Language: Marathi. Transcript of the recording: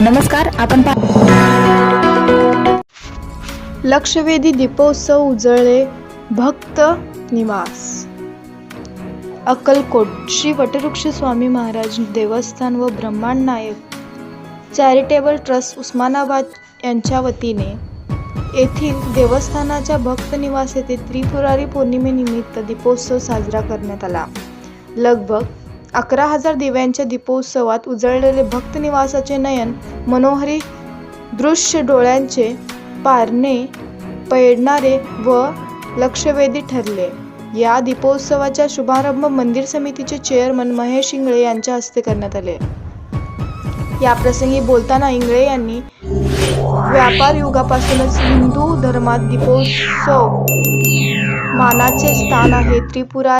नमस्कार आपण लक्षवेधी दीपोत्सव उजळले भक्त निवास. अक्कलकोट श्री वटवृक्ष स्वामी महाराज देवस्थान व ब्रह्मांड नायक चॅरिटेबल ट्रस्ट उस्मानाबाद यांच्या वतीने येथील देवस्थानाच्या भक्त निवास येथे त्रिपुरारी पौर्णिमेनिमित्त दीपोत्सव साजरा करण्यात आला. लगभग अकरा हजार दिव्यांच्या दीपोत्सवात उजळलेले भक्त निवासाचे नयन मनोहरी दृश्य डोळ्यांचे पारणे पेडणारे व लक्षवेधी ठरले. या दीपोत्सवाचा शुभारंभ मंदिर समितीचे चेअरमन महेश इंगळे यांच्या हस्ते करण्यात आले. या प्रसंगी बोलताना इंगळे यांनी व्यापार युगापासूनच हिंदू धर्मात दीपोत्सव मानाचे स्थान आहे. त्रिपुरा